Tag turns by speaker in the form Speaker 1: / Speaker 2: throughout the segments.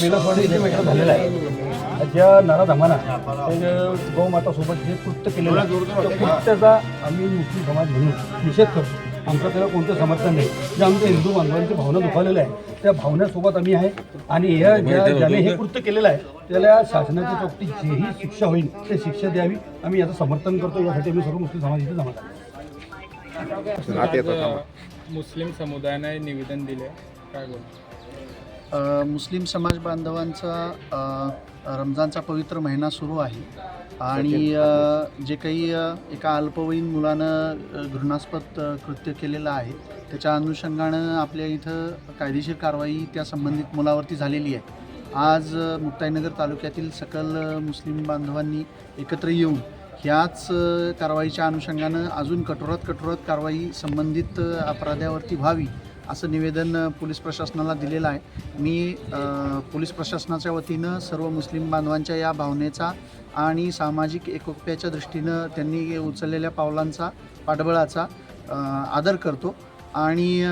Speaker 1: बेलसवाडी इथे झालेलं आहे. ज्या नराधमाना धमाना जे गौमातासोबत जे कृत्य केलेलं आहे त्या कृत्याचा आम्ही मुस्लिम समाज म्हणून निषेध करतो. आमचं त्याला कोणतं समर्थन नाही. जे आमच्या हिंदू बांधवांची भावना दुखावलेल्या आहे त्या भावनेसोबत आम्ही आहे. आणि ह्या ज्या ज्याने हे कृत्य केलेलं आहे त्याला शासनाच्या चौकटीत जेही शिक्षा होईल ते शिक्षा द्यावी. आम्ही याचं समर्थन करतो. यासाठी आम्ही सर्व मुस्लिम समाज इथे जमा
Speaker 2: मुस्लिम समुदायाने निवेदन दिले. काय बोल
Speaker 3: मुस्लिम समाज बांधवांचा रमजानचा पवित्र महिना सुरू आहे. आणि जे काही एका अल्पवयीन मुलानं घृणास्पद कृत्य केलेलं आहे त्याच्या अनुषंगानं आपल्या इथं कायदेशीर कारवाई त्या संबंधित मुलावरती झालेली आहे. आज मुक्ताईनगर तालुक्यातील सकल मुस्लिम बांधवांनी एकत्र येऊन ह्याच कारवाईच्या अनुषंगानं अजून कठोरात कठोरात कारवाई संबंधित अपराध्यावरती व्हावी असं निवेदन पोलीस प्रशासनाला दिलेलं आहे. मी पोलीस प्रशासनाच्या वतीनं सर्व मुस्लिम बांधवांच्या या भावनेचा आणि सामाजिक एकोप्याच्या दृष्टीनं त्यांनी उचललेल्या पावलांचा पाठबळाचा आदर करतो. आणि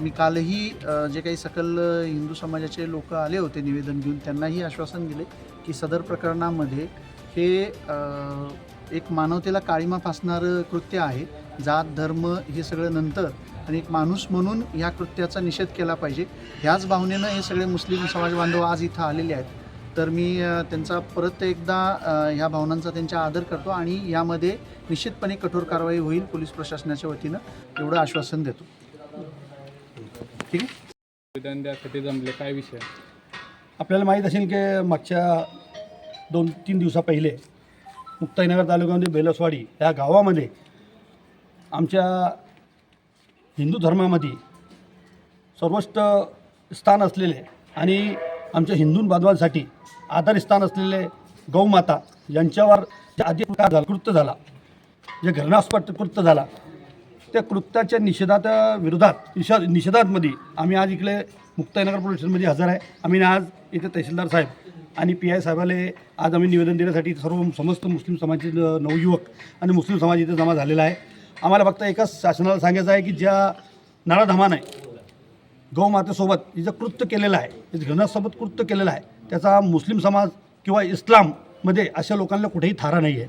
Speaker 3: मी कालही जे काही सकल हिंदू समाजाचे लोक आले होते निवेदन घेऊन त्यांनाही आश्वासन दिले की सदर प्रकरणामध्ये हे एक मानवतेला काळीमा फासणारं कृत्य आहे. जात धर्म हे सगळं नंतर आणि एक माणूस म्हणून या कृत्याचा निषेध केला पाहिजे. ह्याच भावनेनं हे सगळे मुस्लिम समाज बांधव आज इथं आलेले आहेत. तर मी त्यांचा परत एकदा ह्या भावनांचा त्यांचा आदर करतो आणि यामध्ये निश्चितपणे कठोर कारवाई होईल पोलीस प्रशासनाच्या वतीनं. एवढं आश्वासन देतो. ठीक आहे?
Speaker 2: द्यासाठी जमले काय विषय?
Speaker 1: आपल्याला माहीत असेल की मागच्या दोन तीन दिवसा पहिले मुक्ताईनगर तालुक्यामध्ये बेलसवाडी या गावामध्ये आमच्या हिंदू धर्मामध्ये सर्वोच्च स्थान असलेले आणि आमच्या हिंदू बांधवांसाठी आधारस्थान असलेले गौमाता यांच्यावर जे आधी प्रकार झाला कृत्य झाला जे घटनास्पद कृत्य झाला त्या कृत्याच्या निषेधात विरोधात निषा निषेधातमध्ये आम्ही आज इकडे मुक्ताईनगर पोलिसमध्ये हजर आहे. आम्ही आज इथे तहसीलदार साहेब आणि पी आय साहेबाला आज आम्ही निवेदन देण्यासाठी सर्व समस्त मुस्लिम समाजाचे नवयुवक आणि मुस्लिम समाज इथे जमा झालेला आहे. आम्हाला फक्त एकच शासनाला सांगायचं आहे की ज्या नळाधमानं आहे गौमातेसोबत जे कृत्य केलेलं आहे घृणासोबत कृत्य केलेलं आहे त्याचा मुस्लिम समाज किंवा इस्लाममध्ये अशा लोकांना कुठेही थारा नाही आहे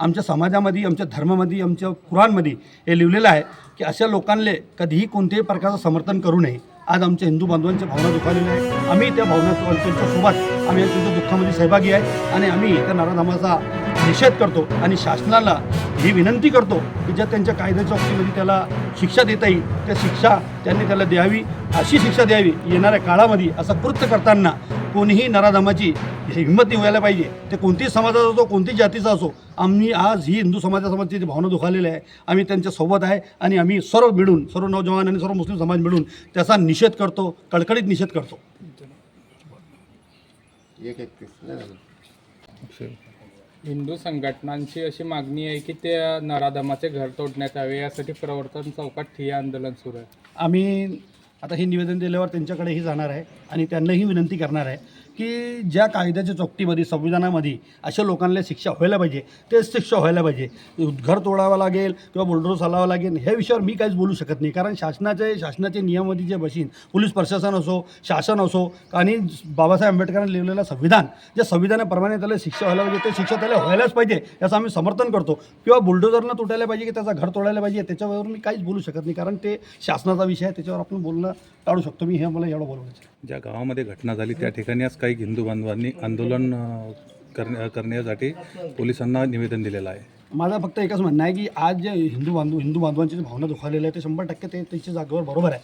Speaker 1: आमच्या समाजामध्ये आमच्या धर्मामध्ये आमच्या कुराणमध्ये हे लिहिलेलं आहे की अशा लोकांना कधीही कोणत्याही प्रकारचं समर्थन करू नये. आज आमच्या हिंदू बांधवांच्या भावना दुखावलेल्या आहे आम्ही त्या भावना त्यांच्यासोबत आम्ही त्यांच्या दुःखामध्ये सहभागी आहे आणि आम्ही त्या नाराधामाचा निषेध करतो आणि शासनाला ही विनंती करतो की ज्या त्यांच्या कायद्याच्या बाबतीमध्ये त्याला शिक्षा देता येईल त्या शिक्षा त्यांनी त्याला द्यावी अशी शिक्षा द्यावी येणाऱ्या काळामध्ये असं कृत्य करताना कोणीही नराधामाची हिंमत नाही व्हायला पाहिजे. ते कोणतीही समाजाचा असो कोणतीही जातीचा असो आम्ही आज ही हिंदू समाजासमोरची जी भावना दुखावलेली आहे आम्ही त्यांच्यासोबत आहे आणि आम्ही सर्व मिळून सर्व नौजवान आणि सर्व मुस्लिम समाज मिळून त्याचा निषेध करतो कडकडीत निषेध करतो.
Speaker 4: एक एकतीस.
Speaker 2: हिंदू संघटनांची अशी मागणी आहे की त्या नराधमाचे घर तोडण्यात यावे यासाठी प्रवर्तन चौकात ठिय्या आंदोलन सुरू आहे.
Speaker 1: आम्ही आता हे निवेदन दिल्यावर त्यांच्याकडेही जाणार आहे आणि त्यांनाही विनंती करणार आहे की ज्या कायद्याच्या चौकटीमध्ये संविधानामध्ये अशा लोकांना शिक्षा व्हायला पाहिजे तेच शिक्षा व्हायला पाहिजे. घर तोडावं लागेल किंवा बुलडोर चालावं लागेल ह्या विषयावर मी काहीच बोलू शकत नाही. कारण शासनाचे शासनाचे नियमामध्ये जे बसीन पोलीस प्रशासन असो शासन असो आणि बाबासाहेब आंबेडकरांनी लिहिलेलं संविधान ज्या संविधानाप्रमाणे त्याला शिक्षा व्हायला पाहिजे ते शिक्षा त्याला व्हायलाच पाहिजे याचं आम्ही समर्थन करतो. किंवा बुलडोजरनं तुटायला पाहिजे की त्याचा घर तोडायला पाहिजे त्याच्यावर मी काहीच बोलू शकत नाही. कारण ते शासनाचा विषय आहे त्याच्यावर आपण बोलणं टाळू शकतो. मी हे मला एवढं बोलवायचं
Speaker 5: ज्या गावामध्ये घटना झाली त्या ठिकाणी आज काही हिंदू बांधवांनी आंदोलन करण्या करण्यासाठी पोलिसांना निवेदन दिलेलं आहे.
Speaker 1: माझं फक्त एकच म्हणणं आहे की आज जे हिंदू बांधव हिंदू बांधवांची जी भावना दुखावलेली आहे ते शंभर टक्के ते त्याच्या जागेवर बरोबर आहे.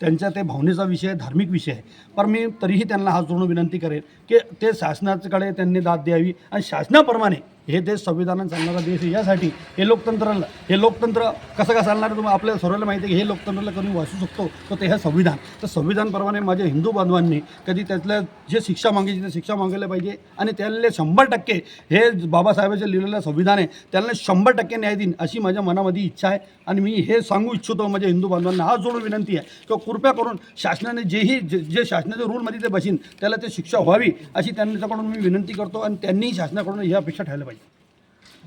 Speaker 1: त्यांच्या ते भावनेचा विषय धार्मिक विषय आहे. पण मी तरीही त्यांना हात जोडून विनंती करेन की ते शासनाकडे त्यांनी दाद द्यावी आणि शासनाप्रमाणे हे देश संविधानात चालणारा देश आहे. यासाठी हे लोकतंत्राला हे लोकतंत्र कसं कसं चालणार आहे तुम्हाला आपल्या सर्वांना माहिती आहे की हे लोकतंत्राला कधी वाचू शकतो. तर ते हे संविधान. तर संविधानप्रमाणे माझ्या हिंदू बांधवांनी कधी त्यातल्या जे शिक्षा मागायची ते शिक्षा मागायला पाहिजे आणि त्याला शंभर टक्के हे बाबासाहेबांचे लिहिलेलं संविधान आहे त्यांना शंभर टक्के न्याय देईन अशी माझ्या मनामध्ये इच्छा आहे. आणि मी हे सांगू इच्छितो माझ्या हिंदू बांधवांना हात जोडून विनंती आहे किंवा कृपया करून शासनाने जेही जे जे शासनाच्या रूलमध्ये ते बसीन त्याला ते शिक्षा व्हावी अशी त्यांच्याकडून मी विनंती करतो आणि त्यांनीही शासनाकडून ही अपेक्षा ठेवायला पाहिजे.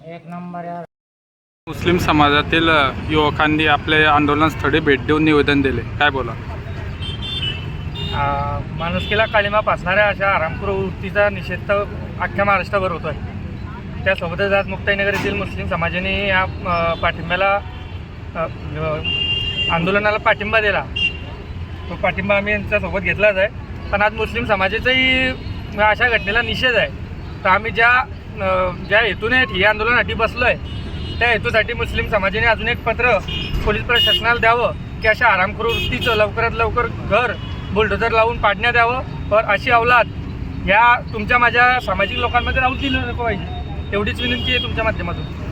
Speaker 2: मुस्लिम समाजातील युवकांनी आपल्या आंदोलनस्थळी भेट देऊन निवेदन दिले. काय बोला?
Speaker 6: माणुसकीला काळीमा पासणाऱ्या अशा आरामपूर वृत्तीचा निषेध तर अख्ख्या महाराष्ट्राभर होतो आहे त्यासोबतच आज मुक्ताईनगर येथील मुस्लिम समाजाने या पाठिंब्याला आंदोलनाला पाठिंबा दिला. तो पाठिंबा आम्ही यांच्यासोबत घेतलाच आहे. पण आज मुस्लिम समाजाचाही अशा घटनेला निषेध आहे. तर आम्ही ज्या ज्या हेतूने हे आंदोलनासाठी बसलो आहे त्या हेतूसाठी मुस्लिम समाजाने अजून एक पत्र पोलीस प्रशासनाला द्यावं की अशा आरामखोर वृत्तीचं लवकरात लवकर घर बुलडोजर लावून पाडण्यात द्यावं पर अशी अवलाद ह्या तुमच्या माझ्या सामाजिक लोकांमध्ये राहून दिलं नको पाहिजे. एवढीच विनंती आहे तुमच्या माध्यमातून.